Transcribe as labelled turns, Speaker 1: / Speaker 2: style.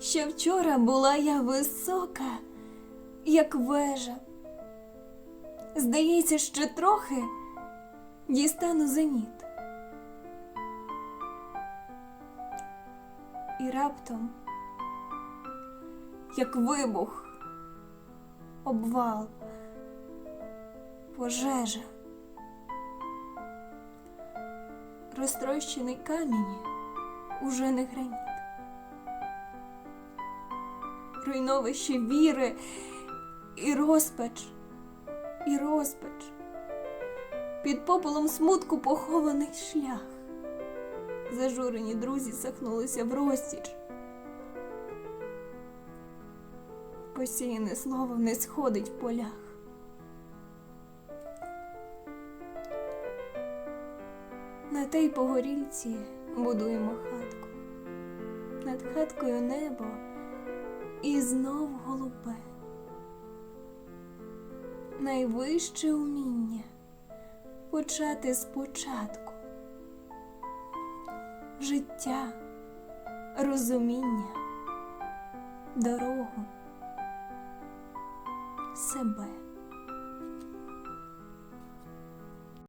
Speaker 1: Ще вчора була я висока, як вежа. Здається, ще трохи дістану зеніт. І раптом, як вибух, обвал, пожежа, розтрощений камінь уже не граніт. Руйновище віри і розпач, і розпач. Під попелом смутку похований шлях. Зажурені друзі сахнулися в розтіч. Посіяне слово не сходить в полях. На тій погорільці будуємо хатку. Над хаткою небо і знов голубе. Найвище уміння почати спочатку. Життя, розуміння, дорогу, себе.